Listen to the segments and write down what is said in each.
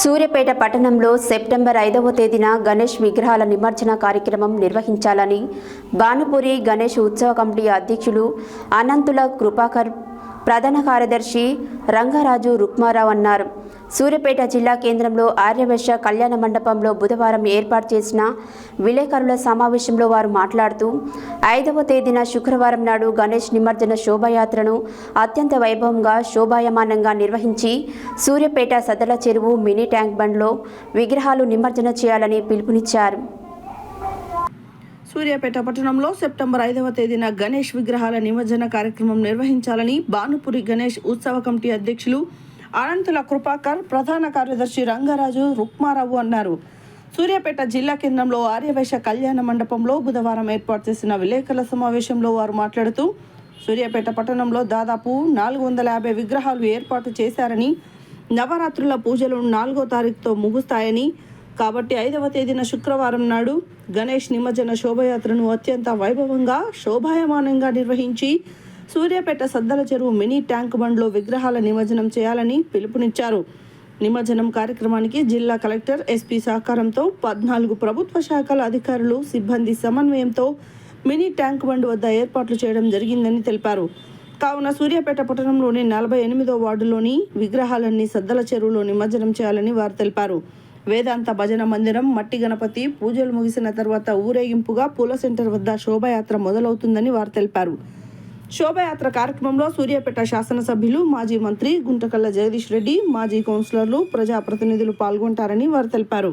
సూర్యపేట పట్టణంలో సెప్టెంబర్ ఐదవ తేదీన గణేష్ విగ్రహాల నిమజ్జన కార్యక్రమం నిర్వహించాలని భానుపురి గణేష్ ఉత్సవ కమిటీ అధ్యక్షులు అనంతుల కృపాకర్ ప్రధాన కార్యదర్శి రంగరాజు రుక్మారావు అన్నారు. సూర్యాపేట జిల్లా కేంద్రంలో ఆర్యవశ్య కళ్యాణ మండపంలో బుధవారం ఏర్పాటు చేసిన విలేకరుల సమావేశంలో వారు మాట్లాడుతూ ఐదవ తేదీన శుక్రవారం నాడు గణేష్ నిమజ్జన శోభాయాత్రను అత్యంత వైభవంగా శోభాయమానంగా నిర్వహించి సూర్యాపేట సదల చెరువు మినీ ట్యాంక్ బండ్లో విగ్రహాలు నిమజ్జన చేయాలని పిలుపునిచ్చారు. సూర్యాపేట పట్టణంలో సెప్టెంబర్ ఐదవ తేదీన గణేష్ విగ్రహాల నిమజ్జన కార్యక్రమం నిర్వహించాలని భానుపురి గణేష్ ఉత్సవ కమిటీ అధ్యక్షులు అనంతుల కృపాకర్ ప్రధాన కార్యదర్శి రంగరాజు రుక్మారావు అన్నారు. సూర్యాపేట జిల్లా కేంద్రంలో ఆర్యవైశ్య కళ్యాణ మండపంలో బుధవారం ఏర్పాటు చేసిన విలేకరుల సమావేశంలో వారు మాట్లాడుతూ సూర్యాపేట పట్టణంలో దాదాపు నాలుగు వందల యాభై విగ్రహాలు ఏర్పాటు చేశారని నవరాత్రుల పూజలు నాలుగో తారీఖుతో ముగుస్తాయని కాబట్టి ఐదవ తేదీన శుక్రవారం నాడు గణేష్ నిమజ్జన శోభయాత్రను అత్యంత వైభవంగా శోభాయమానంగా నిర్వహించి సూర్యాపేట సద్దల చెరువు మినీ ట్యాంక్ బండ్లో విగ్రహాల నిమజ్జనం చేయాలని పిలుపునిచ్చారు. నిమజ్జనం కార్యక్రమానికి జిల్లా కలెక్టర్ ఎస్పీ సహకారంతో పద్నాలుగు ప్రభుత్వ శాఖల అధికారులు సిబ్బంది సమన్వయంతో మినీ ట్యాంక్ బండ్ వద్ద ఏర్పాట్లు చేయడం జరిగిందని తెలిపారు. కావున సూర్యాపేట పట్టణంలోని నలభై ఎనిమిదో వార్డులోని విగ్రహాలన్నీ సద్దల చెరువులో నిమజ్జనం చేయాలని వారు తెలిపారు. వేదాంత భజన మందిరం మట్టి గణపతి పూజలు ముగిసిన తర్వాత ఊరేగింపుగా పూల సెంటర్ వద్ద శోభాయాత్ర మొదలవుతుందని వారు తెలిపారు. శోభాయాత్ర కార్యక్రమంలో సూర్యాపేట శాసనసభ్యులు మాజీ మంత్రి గుంటకల్ల జగదీష్ రెడ్డి మాజీ కౌన్సిలర్లు ప్రజాప్రతినిధులు పాల్గొంటారని వారు తెలిపారు.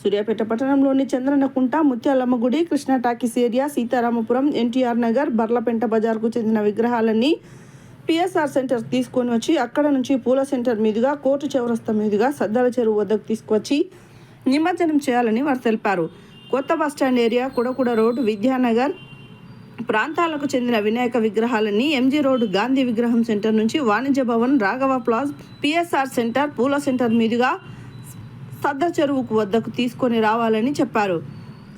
సూర్యాపేట పట్టణంలోని చంద్రనకుంట ముత్యాలమ్మ గుడి కృష్ణా టాకీస్ ఏరియా సీతారామపురం ఎన్టీఆర్ నగర్ బర్లపెంట బజార్కు చెందిన విగ్రహాలన్నీ పిఎస్ఆర్ సెంటర్ తీసుకొని వచ్చి అక్కడ నుంచి పూల సెంటర్ మీదుగా కోర్టు చౌరస్తా మీదుగా సద్దాల చెరువు వద్దకు తీసుకువచ్చి నిమజ్జనం చేయాలని వారు తెలిపారు. కొత్త bus stand area Kudakuda road Vidyanagar ప్రాంతాలకు చెందిన వినాయక విగ్రహాలన్నీ ఎంజీ రోడ్ గాంధీ విగ్రహం సెంటర్ నుంచి Vanijya Bhavan Raghava plaza PSR centre పూల సెంటర్ మీదుగా సద్ద చెరువుకు వద్దకు తీసుకొని రావాలని చెప్పారు.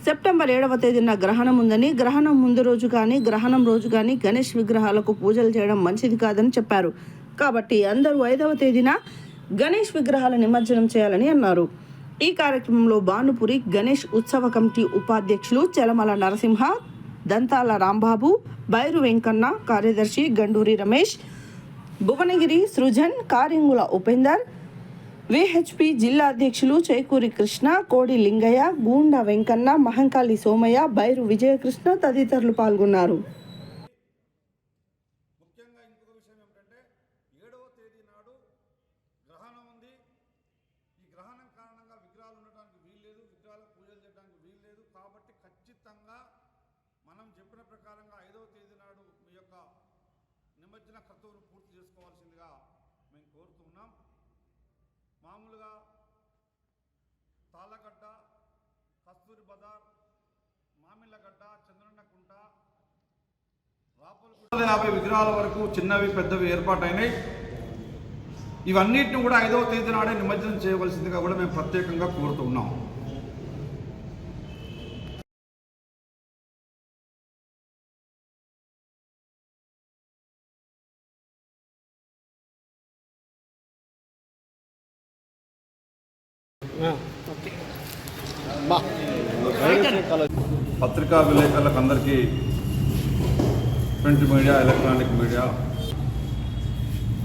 సెప్టెంబర్ ఏడవ తేదీన గ్రహణం ఉందని గ్రహణం ముందు రోజు కానీ గ్రహణం రోజు కానీ గణేష్ విగ్రహాలకు పూజలు చేయడం మంచిది కాదని చెప్పారు. కాబట్టి అందరూ ఐదవ తేదీన గణేష్ విగ్రహాల నిమజ్జనం చేయాలని అన్నారు. ఈ కార్యక్రమంలో భానుపురి గణేష్ ఉత్సవ కమిటీ ఉపాధ్యక్షులు చలమల నరసింహ దంతాల రాంబాబు బైరు వెంకన్న కార్యదర్శి గండూరి రమేష్ భువనగిరి సృజన్ కారింగుల ఉపేందర్ విహెచ్పి జిల్లా అధ్యక్షులు చేకూరి కృష్ణ కోడి లింగయ్య గూండా వెంకన్న మహంకాళి సోమయ్య బైరు విజయకృష్ణ తదితరులు పాల్గొన్నారు. ఏడవ తేదీ నాడు గ్రహణం ఉంది. ఈ గ్రహణం కారణంగా విగ్రహాలు ఉండటానికి వీల్లేదు విగ్రహాలకు పూజలు చేయడానికి వీల్లేదు కాబట్టి ఖచ్చితంగా ప్రకారంగా ఐదవ తేదీ నాడు మీ యొక్క నిమజ్జన కర్తవ్యం పూర్తి చేసుకోవాల్సిందిగా మేము కోరుతున్నాం మామూలుగా తాళ్ళగడ్డ కస్తూరి బజార్ మామిళ్ళగడ్డ చంద్రన్నకుంట రాపుల యాభై విగ్రహాల వరకు చిన్నవి పెద్దవి ఏర్పాటైనాయి. ఇవన్నిటిని కూడా ఐదవ తేదీ నాడే నిమజ్జనం చేయవలసిందిగా కూడా మేము ప్రత్యేకంగా కోరుతున్నాం పత్రికా విలేకరులకు అందరికీ print media electronic media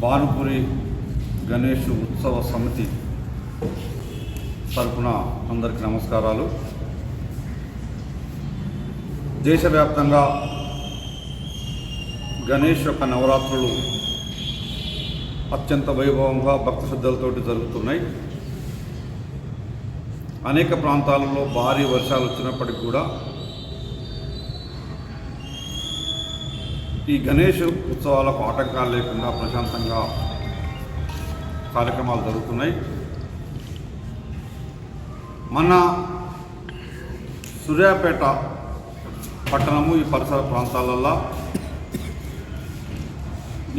Bhanupuri Ganesh ఉత్సవ సమితి తరఫున అందరికీ నమస్కారాలు. దేశవ్యాప్తంగా గణేష్ యొక్క నవరాత్రులు అత్యంత వైభవంగా భక్తి శ్రద్ధలతోటి జరుగుతున్నాయి. అనేక ప్రాంతాలలో భారీ వర్షాలు వచ్చినప్పటికీ కూడా ఈ గణేష్ ఉత్సవాలకు ఆటంకాలు లేకుండా ప్రశాంతంగా కార్యక్రమాలు జరుగుతున్నాయి. మన సూర్యాపేట పట్టణము ఈ పరిసర ప్రాంతాలల్లో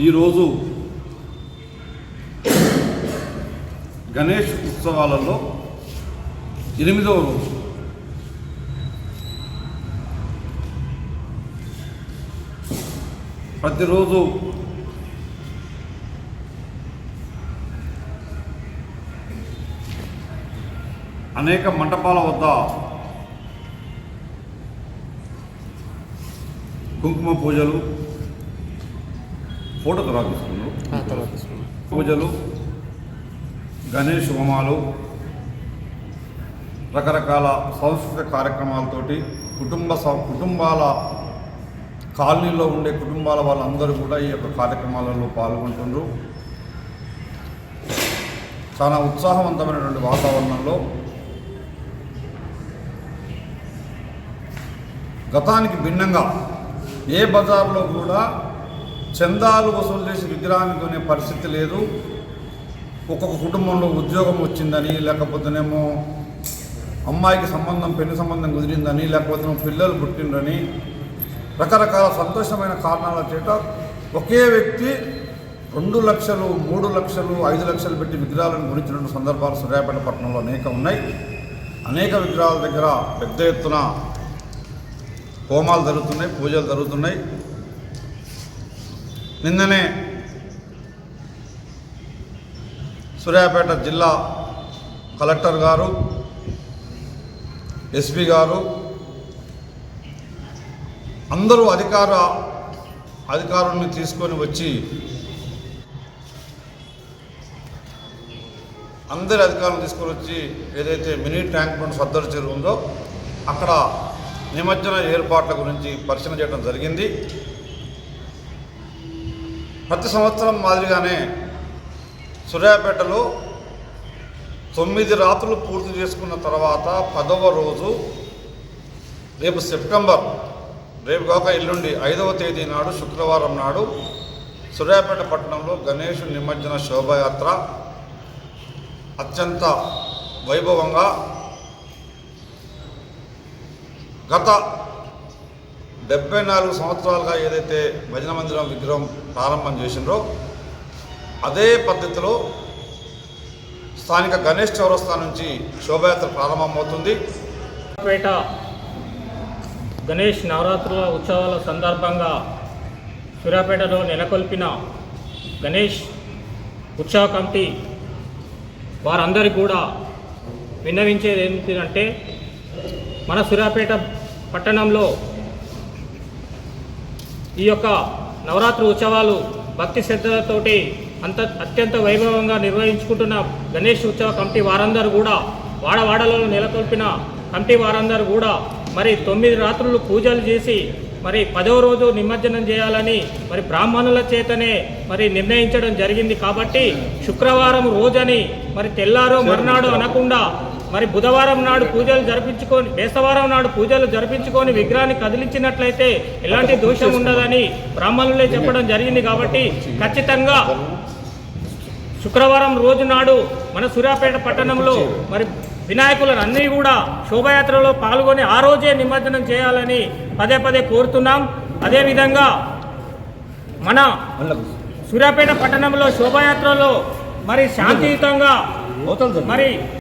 ఈరోజు గణేష్ ఉత్సవాలలో ఎనిమిదవ రోజు. ప్రతిరోజు అనేక మంటపాల వద్ద కుంకుమ పూజలు ఫోటో తర్వాత పూజలు గణేష్ హోమాలు రకరకాల సాంస్కృతిక కార్యక్రమాలతోటి కుటుంబ కుటుంబాల కాలనీలో ఉండే కుటుంబాల వాళ్ళందరూ కూడా ఈ యొక్క కార్యక్రమాలలో పాల్గొంటున్నారు చాలా ఉత్సాహవంతమైనటువంటి వాతావరణంలో గతానికి భిన్నంగా ఏ బజార్లో కూడా చందాలు వసూలు చేసి విగ్రహాన్ని కొనే పరిస్థితి లేదు. ఒక్కొక్క కుటుంబంలో ఉద్యోగం వచ్చిందని లేకపోతేనేమో అమ్మాయికి సంబంధం పెళ్ళి సంబంధం కుదిరిందని లేకపోతే పిల్లలు పుట్టిండ్రని రకరకాల సంతోషమైన కారణాల చేత ఒకే వ్యక్తి రెండు లక్షలు మూడు లక్షలు ఐదు లక్షలు పెట్టి విగ్రహాలను గురించినటువంటి సందర్భాలు సూర్యాపేట పట్టణంలో అనేక ఉన్నాయి. అనేక విగ్రహాల దగ్గర పెద్ద ఎత్తున హోమాలు జరుగుతున్నాయి పూజలు జరుగుతున్నాయి. నిన్ననే సూర్యాపేట జిల్లా కలెక్టర్ గారు ఎస్పీ గారు అందరూ అధికార అధికారుల్ని తీసుకొని వచ్చి అందరి అధికారులు తీసుకొని వచ్చి ఏదైతే మినీ ట్యాంక్ బండ్ సద్దరు చెరువు ఉందో అక్కడ నిమజ్జన ఏర్పాట్ల గురించి పరిశీలన చేయడం జరిగింది. ప్రతి సంవత్సరం మాదిరిగానే సూర్యాపేటలో తొమ్మిది రాత్రులు పూర్తి చేసుకున్న తర్వాత పదవ రోజు రేపు సెప్టెంబర్ రేపు కాక ఎల్లుండి ఐదవ తేదీ నాడు శుక్రవారం నాడు సూర్యాపేట పట్టణంలో గణేష్ నిమజ్జన శోభయాత్ర. అత్యంత వైభవంగా గత డెబ్బై నాలుగు సంవత్సరాలుగా ఏదైతే భజన మందిరం విగ్రహం ప్రారంభం చేసిండ్రో అదే పద్ధతిలో స్థానిక గణేష్ చౌరస్తా నుంచి శోభయాత్ర ప్రారంభమవుతుంది. పేట గణేష్ నవరాత్రుల ఉత్సవాల సందర్భంగా సూర్యాపేటలో నెలకొల్పిన గణేష్ ఉత్సవ కమిటీ వారందరికీ కూడా విన్నవించేది ఏంటంటే మన సూర్యాపేట పట్టణంలో ఈ యొక్క నవరాత్రి ఉత్సవాలు భక్తి శ్రద్ధలతోటి అంత అత్యంత వైభవంగా నిర్వహించుకుంటున్న గణేష్ ఉత్సవ కమిటీ వారందరూ కూడా వాడవాడలలో నెలకొల్పిన కమిటీ వారందరూ కూడా మరి తొమ్మిది రాత్రులు పూజలు చేసి మరి పదవ రోజు నిమజ్జనం చేయాలని మరి బ్రాహ్మణుల చేతనే మరి నిర్ణయించడం జరిగింది కాబట్టి శుక్రవారం రోజని మరి తెల్లారో మరునాడు అనకుండా మరి బుధవారం నాడు పూజలు జరిపించుకొని బేస్తవారం నాడు పూజలు జరిపించుకొని విగ్రహాన్ని కదిలించినట్లయితే ఎలాంటి దోషం ఉండదని బ్రాహ్మణులే చెప్పడం జరిగింది కాబట్టి ఖచ్చితంగా శుక్రవారం రోజు నాడు మన సూర్యాపేట పట్టణంలో మరి వినాయకులను అన్నీ కూడా శోభయాత్రలో పాల్గొని ఆ రోజే నిమజ్జనం చేయాలని పదే పదే కోరుతున్నాం. అదేవిధంగా మన సూర్యాపేట పట్టణంలో శోభయాత్రలో మరి శాంతియుతంగా మరి